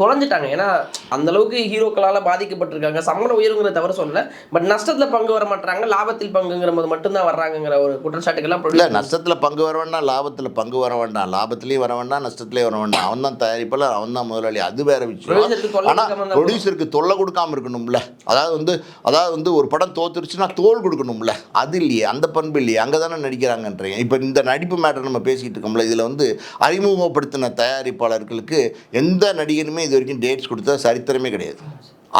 தொலைஞ்சிட்டாங்க. ஏன்னா அந்த அளவுக்கு ஹீரோக்களால பாதிக்கப்பட்டிருக்காங்க. சம்பளம் உயருங்கிற தவிர சொல்லல. பட் நஷ்டத்துல பங்கு வர மாட்டாங்க லாபத்தில் பங்குங்கிற போது மட்டும்தான் வர்றாங்கங்கிற ஒரு குற்றச்சாட்டுக்கெல்லாம் இல்லை நஷ்டத்தில் பங்கு வர வேண்டாம் லாபத்தில் பங்கு வர வேண்டாம். லாபத்துலேயும் வர வேண்டாம் நஷ்டத்துலேயும் வர வேண்டாம். அவன் தான் தயாரிப்பாளர் அவன் தான் முதலாளி. அது வேற விஷயம். ஆனால் ப்ரொடியூசருக்கு தொல்லை கொடுக்காம இருக்கணும்ல. அதாவது வந்து அதாவது வந்து ஒரு படம் தோத்துருச்சுன்னா தோல் கொடுக்கணும்ல. அது இல்லையே. அந்த பண்பு இல்லையே. அங்கே தானே நடிக்கிறாங்கன்றீங்க. இப்போ இந்த நடிப்பு மேட்டர் நம்ம பேசிகிட்டு இருக்கோம்ல இதில் வந்து அறிமுகப்படுத்தின தயாரிப்பாளர்களுக்கு எந்த நடிகனுமே இது வரைக்கும் டேட்ஸ் கொடுத்தா சரித்திரமே கிடையாது.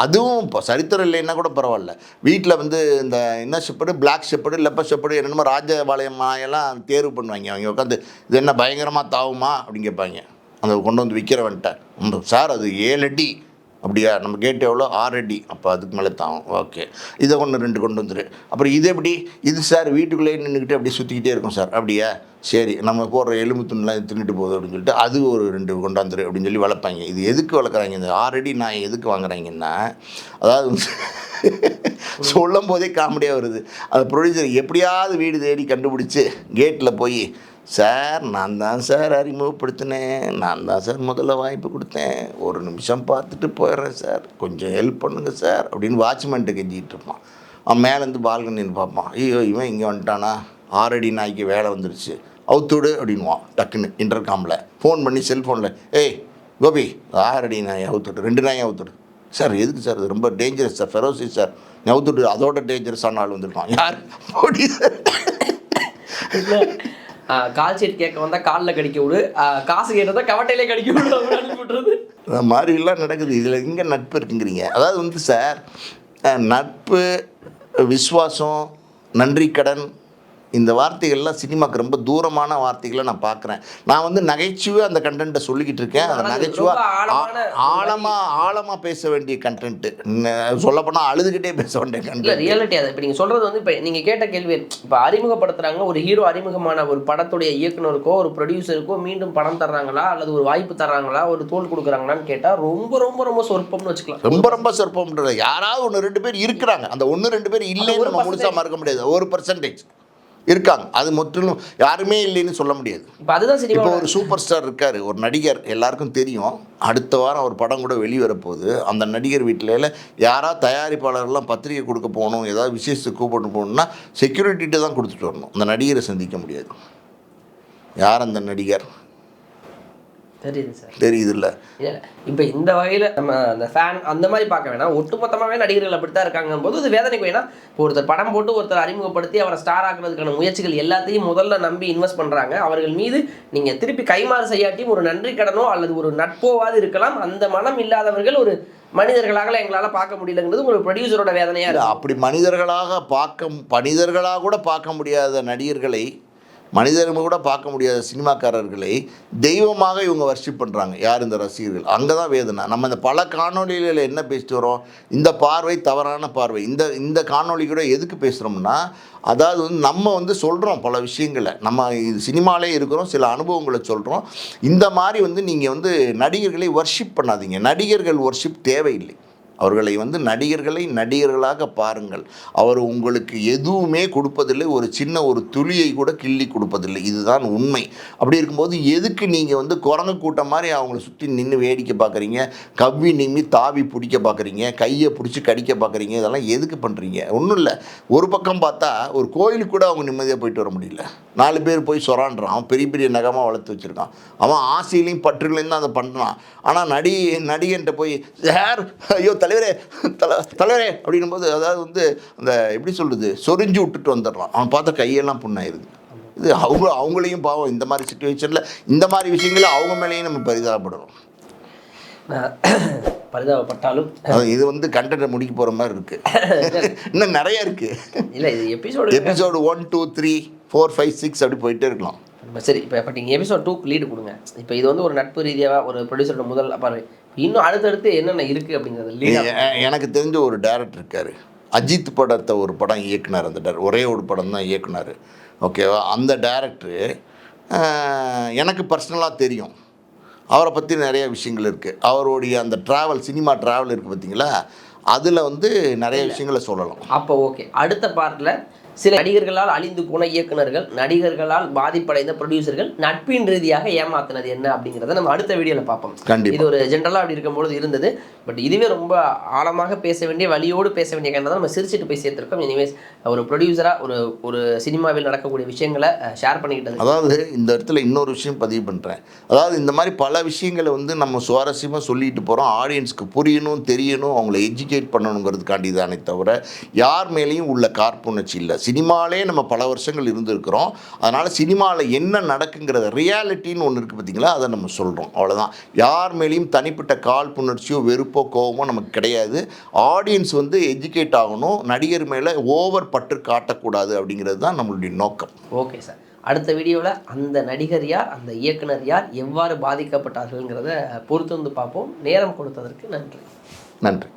அதுவும் இப்போ சரித்திரம் இல்லைன்னா கூட பரவாயில்ல. வீட்டில் வந்து இந்த என்ன செப்படு பிளாக் செப்படு லெப்பர் செப்படு என்னமோ ராஜபாளையம் மாயெல்லாம் தேர்வு பண்ணுவாங்க. அவங்க உட்காந்து இது என்ன பயங்கரமாக தாவுமா? அப்படின்னு கேட்பாங்க. அந்த கொண்டு வந்து விற்கிறவன்ட்ட சார் அது ஏழு அடி அப்படியா? நம்ம கேட் எவ்வளோ? ஆறு அடி அப்போ அதுக்கு மேலே தான். ஓகே. இதை ஒன்று ரெண்டு கொண்டு வந்துரு. அப்புறம் இது எப்படி? இது சார் வீட்டுக்குள்ளேயே நின்றுக்கிட்டு அப்படியே சுற்றிக்கிட்டே இருக்கும் சார் அப்படியா? சரி. நம்ம போடுற எலும்பு துணிலாம் தின்னுட்டு போகுது அப்படின்னு சொல்லிட்டு அது ஒரு ரெண்டு கொண்டாந்துரு அப்படின்னு சொல்லி வளர்ப்பாங்க. இது எதுக்கு வளர்க்குறாங்க? இந்த ஆறடி நான் எதுக்கு வாங்குறாங்கன்னா அதாவது (laughs) சொல்லும் போதே காமெடியாக வருது. அந்த ப்ரொடியூசர் எப்படியாவது வீடு தேடி கண்டுபிடிச்சி கேட்டில் போய் சார் நான் தான் சார் அறிமுகப்படுத்தினேன். நான் தான் சார் முதல்ல வாய்ப்பு கொடுத்தேன். ஒரு நிமிஷம் பார்த்துட்டு போயிடுறேன் சார். கொஞ்சம் ஹெல்ப் பண்ணுங்கள் சார் அப்படின்னு வாட்ச்மேன்ட்டு கெஞ்சிக்கிட்டு இருப்பான். அவன் மேலேருந்து பால்கனின்னு பார்ப்பான். ஐயோ இவன் இங்கே வந்துட்டானா? ஆறடி நாய்க்கு வேலை வந்துருச்சு. அவுத்துடு அப்படின்வான் டக்குன்னு இன்டர்காமில் ஃபோன் பண்ணி செல்ஃபோனில் ஏய் கோபி ஆறடி நாய் அவுத்துடு ரெண்டு நாயை அவுத்துடு சார் எதுக்கு சார்? இது ரொம்ப டேஞ்சரஸ் சார் ஃபெரோசி சார். நீ அவுத்துடு அதோட டேஞ்சரஸான ஆள் வந்திருக்கான். யார்? போடி சார் கால் சீட் கேட்க வந்தால் காலில் கடிக்க விடு. காசு கேட்டதா கவட்டையிலே கடிக்க விடு மாதிரிலாம் நடக்குது. இதில் எங்கே நட்பு இருக்குங்கிறீங்க? அதாவது வந்து சார் நட்பு விஸ்வாசம் நன்றி கடன் இந்த வார்த்தைகள்லாம் சினிமாக்கு ரொம்ப தூரமான வார்த்தைகளை நான் பார்க்குறேன். நான் வந்து நகைச்சுவை அந்த கண்டென்ட்டை சொல்லிக்கிட்டு இருக்கேன். அந்த ஆனா அது நகைச்சுவை ரொம்ப ஆழமான ஆழமாக ஆழமாக பேச வேண்டிய கண்டென்ட்டு சொல்லப்போனால் அழுதுகிட்டே பேச வேண்டிய கண்டென்ட் ரியாலிட்டி அது. இப்போ நீங்க சொல்றது வந்து இப்போ நீங்க கேட்ட கேள்வி இப்போ அறிமுகப்படுத்துறாங்க ஒரு ஹீரோ அறிமுகமான ஒரு படத்துடைய இயக்குனருக்கோ ஒரு ப்ரொடியூசருக்கோ மீண்டும் படம் தர்றாங்களா? அல்லது ஒரு வாய்ப்பு தர்றாங்களா? ஒரு தோல் கொடுக்குறாங்களான்னு கேட்டா ரொம்ப ரொம்ப ரொம்ப சொற்பம்னு வச்சுக்கலாம். ரொம்ப ரொம்ப சொற்பம்ன்றது. யாராவது ஒன்று ரெண்டு பேர் இருக்கிறாங்க. அந்த ஒன்று ரெண்டு பேர் இல்லைன்னு நம்ம முழுசாக மறுக்க முடியாது. ஒரு பர்சன்டேஜ் இருக்காங்க. அது முற்றிலும் யாருமே இல்லைன்னு சொல்ல முடியாது. இப்போ அதுதான் இப்போ ஒரு சூப்பர் ஸ்டார் இருக்கார் ஒரு நடிகர் எல்லாருக்கும் தெரியும். அடுத்த வாரம் ஒரு படம் கூட வெளிவரப்போகுது. அந்த நடிகர் வீட்டில் யாரா தயாரிப்பாளர்லாம் பத்திரிகை கொடுக்க போகணும் ஏதாவது விசேஷத்துக்கு கூப்பிட்டு போகணும்னா செக்யூரிட்டிகிட்ட தான் கொடுத்துட்டு வரணும். அந்த நடிகரை சந்திக்க முடியாது. யார் அந்த நடிகர்? தெரியுது சார். தெரியுதுல்ல. இல்ல இப்போ இந்த வகையில நம்ம அந்த ஃபேன் அந்த மாதிரி பார்க்க வேணாம். ஒட்டுமொத்தமாகவே நடிகர்கள் அப்படித்தான் இருக்காங்க போது அது வேதனைக்கு வேணாம் இப்போ ஒருத்தர் படம் போட்டு ஒருத்தர் அறிமுகப்படுத்தி அவரை ஸ்டார் ஆக்குறதுக்கான முயற்சிகள் எல்லாத்தையும் முதல்ல நம்பி இன்வெஸ்ட் பண்றாங்க. அவர்கள் மீது நீங்க திருப்பி கைமாறு செய்யாட்டியும் ஒரு நன்றி கடனோ அல்லது ஒரு நட்போவாது இருக்கலாம். அந்த மனம் இல்லாதவர்கள் ஒரு மனிதர்களாக எங்களால பார்க்க முடியலங்கிறது ஒரு ப்ரொடியூசரோட வேதனையா இல்ல, இருக்கு. அப்படி மனிதர்களாக பார்க்க மனிதர்களாக கூட பார்க்க முடியாத நடிகர்களை மனிதர்கள் கூட பார்க்க முடியாத சினிமாக்காரர்களை தெய்வமாக இவங்க வர்ஷிப் பண்ணுறாங்க யார் இந்த ரசிகர்கள்? அங்கே தான் வேதனை. நம்ம இந்த பல காணொலிகளில் என்ன பேசிட்டு வரோம்? இந்த பார்வை தவறான பார்வை. இந்த இந்த காணொளி கூட எதுக்கு பேசுகிறோம்னா அதாவது வந்து நம்ம வந்து சொல்கிறோம் பல விஷயங்களை. நம்ம இது சினிமாலே இருக்கிறோம் சில அனுபவங்களை சொல்கிறோம் இந்த மாதிரி வந்து நீங்கள் வந்து நடிகர்களை ஒர்ஷிப் பண்ணாதீங்க. நடிகர்கள் ஒர்ஷிப் தேவையில்லை. அவர்களை வந்து நடிகர்களை நடிகர்களாக பாருங்கள். அவர் உங்களுக்கு எதுவுமே கொடுப்பதில்லை ஒரு சின்ன ஒரு துளியை கூட கிள்ளி கொடுப்பதில்லை. இதுதான் உண்மை. அப்படி இருக்கும்போது எதுக்கு நீங்கள் வந்து குரங்கு கூட்டம் மாதிரி அவங்கள சுற்றி நின்று வேடிக்கை பார்க்குறீங்க? கவ்வி நிம்மி தாவி பிடிக்க பார்க்குறீங்க? கையை பிடிச்சி கடிக்க பார்க்குறீங்க? இதெல்லாம் எதுக்கு பண்ணுறீங்க ஒன்றும் இல்லை. ஒரு பக்கம் பார்த்தா ஒரு கோயிலுக்கு கூட அவங்க நிம்மதியாக போயிட்டு வர முடியல. நாலு பேர் போய் சொரான்றான். அவன் பெரிய பெரிய நகமாக வளர்த்து வச்சுருக்கான். அவன் ஆசையிலையும் பற்றுகளையும் தான் அதை பண்ணுறான் ஆனால் நடி நடிகன்ட்ட போய் சார் ஐயோ தலைவரே தல தலைவரே அப்படின்னும் போது அதாவது வந்து அந்த எப்படி சொல்கிறது சொரிஞ்சு விட்டுட்டு வந்துடுறான் அவன் பார்த்தா கையெல்லாம் புண்ணாயிருது. இது அவங்க அவங்களையும் பாவம். இந்த மாதிரி சுச்சுவேஷனில் இந்த மாதிரி விஷயங்கள அவங்க மேலேயும் நம்ம பரிதாபப்படணும். நான் பரிதாபப்பட்டாலும் இது வந்து கண்டென்ட்டை முடிக்க போகிற மாதிரி இருக்குது (laughs) இன்னும் நிறைய இருக்குது இல்ல இது episode episode one two three four five six அப்படி போயிட்டே இருக்கலாம். சரி இப்போ இப்போ நீங்கள் எபிசோட் டூக்கு லீடு கொடுங்க. இப்போ இது வந்து ஒரு நட்பு ரீதியாக ஒரு ப்ரொடியூசரோட முதல் பார்வை இன்னும் அடுத்தடுத்து என்னென்ன இருக்குது அப்படிங்கிறது எனக்கு தெரிஞ்ச ஒரு டேரக்டர் இருக்கார். அஜித் படத்தை ஒரு படம் இயக்குனார் அந்த டேர ஒரே ஒரு படம் தான் இயக்குனார். ஓகேவா அந்த டேரக்டரு எனக்கு பர்சனலாக தெரியும். அவரை பற்றி நிறைய விஷயங்கள் இருக்குது அவருடைய அந்த ட்ராவல் சினிமா ட்ராவல் இருக்குது பார்த்தீங்களா அதில் வந்து நிறைய விஷயங்களை சொல்லலாம். அப்போ ஓகே அடுத்த பார்ட்டில் சில நடிகர்களால் அழிந்து போன இயக்குனர்கள் நடிகர்களால் பாதிப்படைந்த ப்ரொடியூசர்கள் நட்பின் ரீதியாக ஏமாத்தினது என்ன அப்படிங்கிறத நம்ம அடுத்த வீடியோவில் பார்ப்போம். இது ஒரு ஜென்ரலாக அப்படி இருக்கும்பொழுது இருந்தது. பட் இதுவே ரொம்ப ஆழமாக பேச வேண்டிய வழியோடு பேச வேண்டிய கண்டதை நம்ம சிரிச்சிட்டு போய் சேர்த்திருக்கோம். எனிவேஸ் ஒரு ப்ரொடியூசராக ஒரு ஒரு சினிமாவில் நடக்கக்கூடிய விஷயங்களை ஷேர் பண்ணிக்கிட்டது. அதாவது இந்த இடத்துல இன்னொரு விஷயம் பதிவு பண்ணுறேன் அதாவது இந்த மாதிரி பல விஷயங்களை வந்து நம்ம சுவாரஸ்யமாக சொல்லிட்டு போகிறோம் ஆடியன்ஸ்க்கு புரியணும் தெரியணும் அவங்கள எஜுகேட் பண்ணணுங்கிறதுக்காண்டி தானே தவிர யார் மேலேயும் உள்ள கார்ப்புணர்ச்சி இல்லை. சினிமாலே நம்ம பல வருஷங்கள் இருந்திருக்கிறோம். அதனால் சினிமாவில் என்ன நடக்குங்கிறத ரியாலிட்டின்னு ஒன்று இருக்குது பார்த்தீங்களா அதை நம்ம சொல்கிறோம் அவ்வளோதான் யார் மேலேயும் தனிப்பட்ட காழ்ப்புணர்ச்சியோ வெறுப்போ கோவமோ நமக்கு கிடையாது. ஆடியன்ஸ் வந்து எஜுகேட் ஆகணும். நடிகர் மேலே ஓவர் பற்று காட்டக்கூடாது அப்படிங்கிறது தான் நம்மளுடைய நோக்கம். ஓகே சார் அடுத்த வீடியோவில் அந்த நடிகர் யார் அந்த இயக்குனர் யார் எவ்வாறு பாதிக்கப்பட்டார்கள்ங்கிறத பொறுத்து வந்து பார்ப்போம். நேரம் கொடுத்ததற்கு நன்றி. நன்றி.